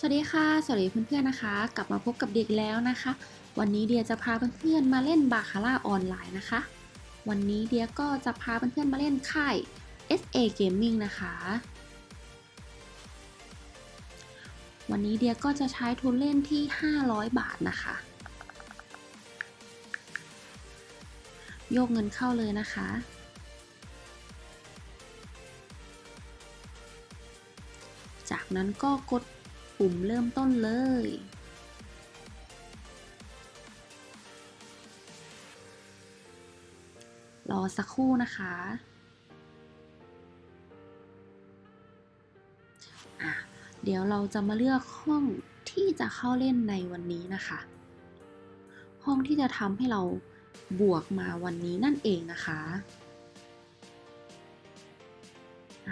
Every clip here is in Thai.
สวัสดีค่ะ สวัสดีเพื่อนๆนะคะ กลับมาพบกับเด็กแล้วนะคะ วันนี้เดียจะพาเพื่อนๆมาเล่นบาคาร่าออนไลน์นะคะ วันนี้เดียก็จะพาเพื่อนๆมาเล่นค่าย SA Gaming นะคะ วันนี้เดียก็จะใช้ทุนเล่นที่ 500 บาทนะคะ โยกเงินเข้าเลยนะคะจากนั้นก็กด ปุ่มเริ่มต้นเลย รอสักครู่นะคะะเดี๋ยวเราจะมาเลือกห้องที่จะเข้าเล่นในวันนี้นะคะ ห้องที่จะทำให้เราบวกมาวันนี้นั่นเองนะคะ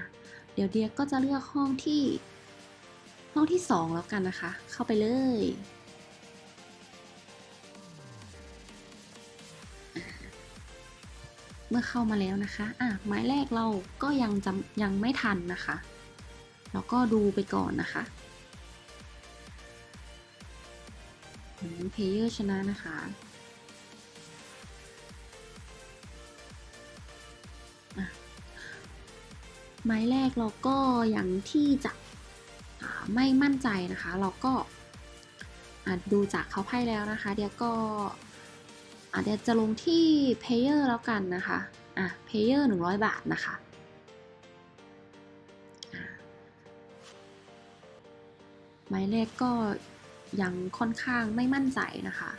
ะเดี๋ยวเดียก็จะเลือกห้องที่ ห้องที่สองแล้วกันนะคะ เข้าไปเลย เมื่อเข้ามาแล้วนะคะอะหมายแรกเราก็ยังจำยังไม่ทันนะคะเราก็ดูไปก่อนนะคะเพเยอร์ชนะนะคะอะหมายแรกเราก็ยังที่จะ ไม่มั่นใจนะคะ เราก็ดูจากเขาไพ่แล้วนะคะ เดี๋ยวก็เดี๋ยวจะลงที่เพเยอร์แล้วกันนะคะอะ Payer 100บาทนะคะหมายเลขก็ยังค่อนข้างไม่มั่นใจนะคะ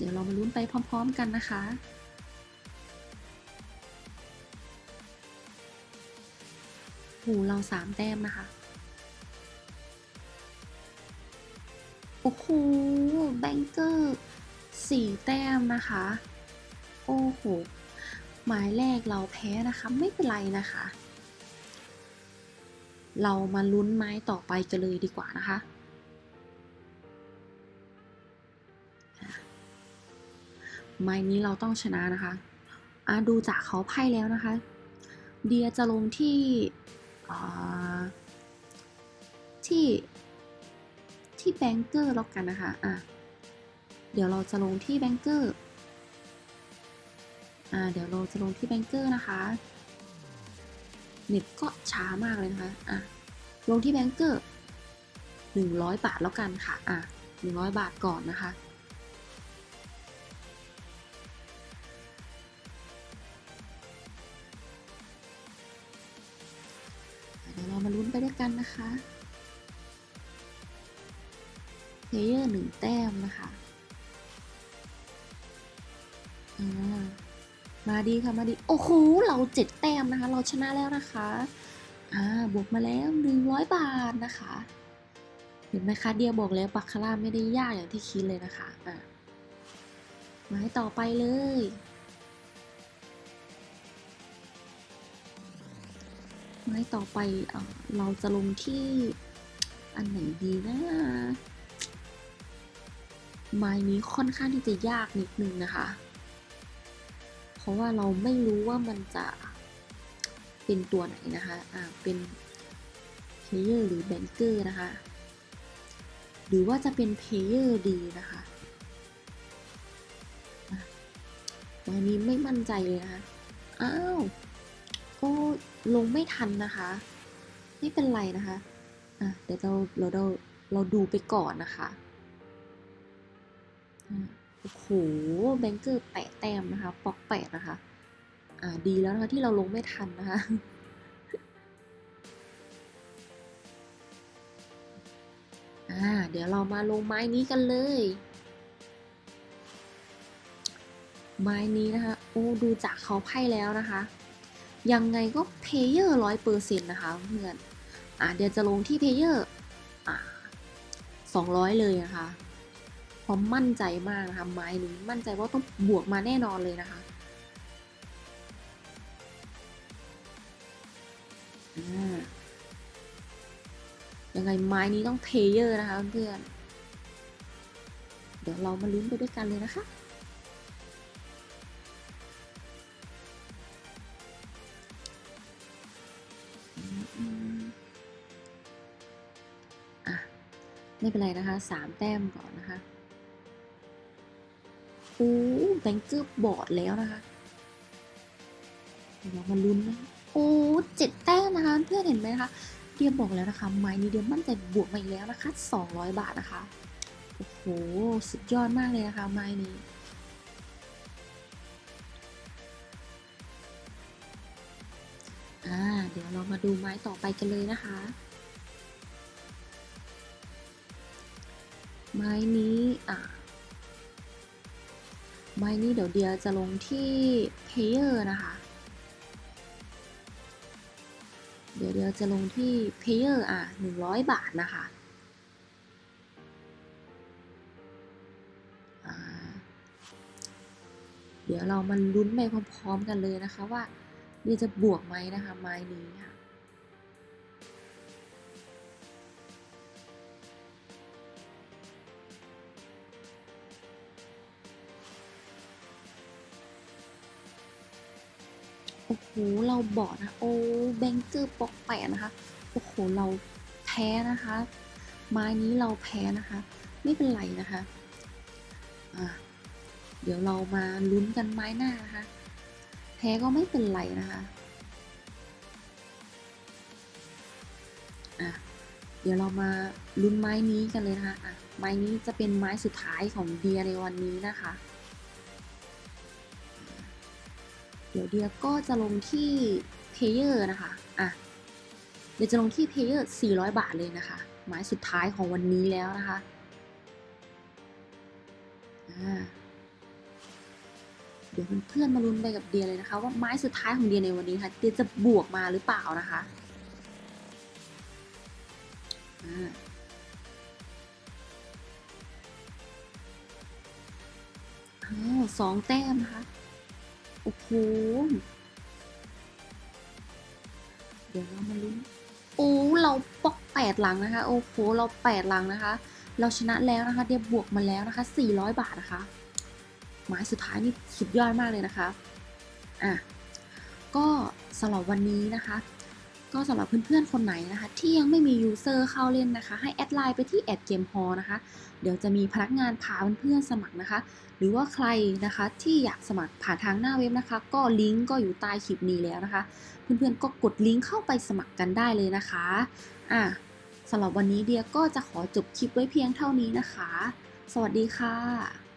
เดี๋ยวเรามาลุ้นไปพร้อม ๆ กันนะคะ หูเราสามแต้มนะคะ โอ้โห แบงเกอร์สี่แต้มนะคะ โอ้โห หมายแรกเราแพ้นะคะ ไม่เป็นไรนะคะ เรามาลุ้นไม้ต่อไปกันเลยดีกว่านะคะ ไม้นี้เราต้องชนะนะคะอะดูจากเขาไพ่แล้วนะคะ เดียจะลงที่ที่ที่แบงเกอร์แล้วกันนะคะอะเดี๋ยวเราจะลงที่แบงเกอร์อ่าเดี๋ยวเราจะลงที่แบงเกอร์นะคะเน็ตก็ช้ามากเลยนะคะอะลงที่แบงเกอร์หนึ่งร้อยบาทแล้วกันค่ะอะหนึ่งร้อยบาทก่อนนะคะ ไปด้วยกันนะคะเพลเยอร์หนึ่งแต้มนะคะมาดีค่ะมาดี โอ้โห เราเจ็ดแต้มนะคะ เราชนะแล้วนะคะ อ่า บวกมาแล้วหนึ่งร้อยบาทนะคะ เห็นไหมคะ เดียบอกแล้วบัคคาร่าไม่ได้ยากอย่างที่คิดเลยนะคะ อะมาให้ต่อไปเลย ไม้ต่อไปเราจะลงที่อันไหนดีนะไม้นี้ค่อนข้างที่จะยากนิดนึงนะคะ เพราะว่าเราไม่รู้ว่ามันจะเป็นตัวไหนนะคะ อ่า เป็นเพลเยอร์หรือแบงเกอร์นะคะ หรือว่าจะเป็นเพลเยอร์ดีนะคะไม้นี้ไม่มั่นใจเลยนะคะ อ้าว ลงไม่ทันนะคะ ไม่เป็นไรนะคะอะเดี๋ยวเราเราเราเราดูไปก่อนนะคะอะโอ้โหแบงเกอร์แปะแต้มนะคะปอกแปะนะคะ อ่าดีแล้วนะคะที่เราลงไม่ทันนะคะอ่าเดี๋ยวเรามาลงไม้นี้กันเลย ไม้นี้นะคะโอ้ดูจากเขาไพ่แล้วนะคะ ยังไงก็เพเยอร์ร้อยเปอร์เซ็นต์นะคะเพื่อนอ่าเดี๋ยวจะลงที่เพเยอร์อ่าสองร้อยเลยนะคะเพราะมั่นใจมากนะคะไม้นี้มั่นใจว่าต้องบวกมาแน่นอนเลยนะคะอ่ายังไงไม้นี้ต้องเพเยอร์นะคะเพื่อนเดี๋ยวเรามาลุ้นไปด้วยกันเลยนะคะ เป็นไรนะคะสามแต้มก่อนนะคะโอ้แบงเกอร์บอดแล้วนะคะ เดี๋ยวมาลุ้นนะโอ้เจ็ดแต้มนะคะเพื่อนเห็นไหมคะ เดียบอกแล้วนะคะ ไม้นี้เดียมั่นใจบวกมาอีกแล้วนะคะ200บาทนะคะ โอ้โห สุดยอดมากเลยนะคะ ไม้นี้อ่าเดี๋ยวเรามาดูไม้ต่อไปกันเลยนะคะ ไม้นี้อ่าไม้นี้เดี๋ยวเดียจะลงที่ Player นะคะ เดี๋ยวเดียวจะลงที่ Payer อะ100บาทนะคะเดี๋ยวเรามาลุ้นไปพร้อมๆกันเลยนะคะว่าเดียจะบวกไหมนะคะไม้นี้ค่ะ โอ้โห เราบอดนะ โอ้แบงเกอร์ปอกแปะนะคะ โอ้โห เราแพ้นะคะ ไม้นี้เราแพ้นะคะ ไม่เป็นไรนะคะอะเดี๋ยวเรามาลุ้นกันไม้หน้านะคะ แพ้ก็ไม่เป็นไรนะคะอะเดี๋ยวเรามาลุ้นไม้นี้กันเลยนะคะอะไม้นี้จะเป็นไม้สุดท้ายของเดียในวันนี้นะคะ เดี๋ยวเดียก็จะลงที่ Payer นะคะ อะ เดี๋ยวจะลงที่ Payer 400 บาทเลยนะคะไม้สุดท้ายของวันนี้แล้วนะคะ อ่า เดี๋ยวเพื่อนมาลุ้นไปกับเดียเลยนะคะ ว่าไม้สุดท้ายของเดียในวันนี้ค่ะ เดียจะบวกมาหรือเปล่านะคะ อ่าอ้าวสองแต้มนะคะ โอ้โหเดี๋ยวเรามาลุ้นโอ้เราปอกแปดหลังนะคะ โอ้โห เราแปดหลังนะคะ เราชนะแล้วนะคะ เดี๋ยวบวกมาแล้วนะคะ 400 บาทนะคะ หมายสุดท้ายนี่สุดยอดมากเลยนะคะ อะ ก็สำหรับวันนี้นะคะ ก็สำหรับเพื่อนๆคนไหนนะคะ ที่ยังไม่มียูเซอร์เข้าเล่นนะคะ ให้แอดไลน์ไปที่แอดเกมฮอนะคะ เดี๋ยวจะมีพนักงานพาเพื่อนๆสมัครนะคะ หรือว่าใครนะคะที่อยากสมัครผ่านทางหน้าเว็บนะคะ ก็ลิงก์ก็อยู่ใต้คลิปนี้แล้วนะคะ เพื่อนๆก็กดลิงก์เข้าไปสมัครกันได้เลยนะคะอะสำหรับวันนี้เดียก็จะขอจบคลิปไว้เพียงเท่านี้นะคะ สวัสดีค่ะ